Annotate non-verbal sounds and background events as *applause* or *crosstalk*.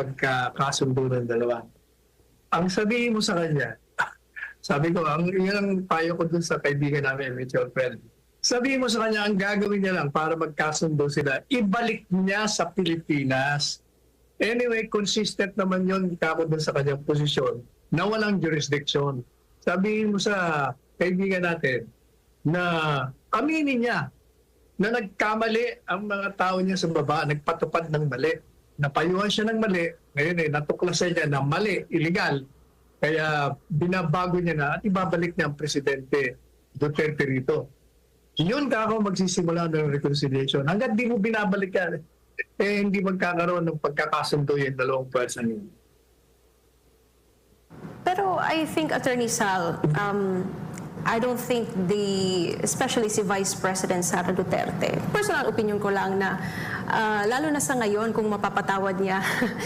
pagkakasundo ng dalawa. Ang sabihin mo sa kanya, *laughs* sabi ko, ang yun ang payo ko dun sa kaibigan namin, mutual friend. Sabihin mo sa kanya, ang gagawin niya lang para magkasundo sila, ibalik niya sa Pilipinas. Anyway, consistent naman yun kako dun sa kanyang posisyon na walang jurisdiction. Sabihin mo sa kaibigan natin na aminin niya na nagkamali ang mga tao niya sa baba, nagpatupad ng mali. Napayuhan siya ng mali, ngayon eh, natuklasan niya na mali, illegal. Kaya binabago niya na at ibabalik niya ang Presidente Duterte rito. Yun ka ako magsisimula ng reconciliation. Hanggat di mo binabalik yan, eh hindi magkakaroon ng pagkakasundo yung dalawang pwersa niyo. Pero I think, Attorney Sal, um, I don't think the, especially si Vice President Sara Duterte, personal opinion ko lang na, ah, lalo na sa ngayon kung mapapatawad niya *laughs*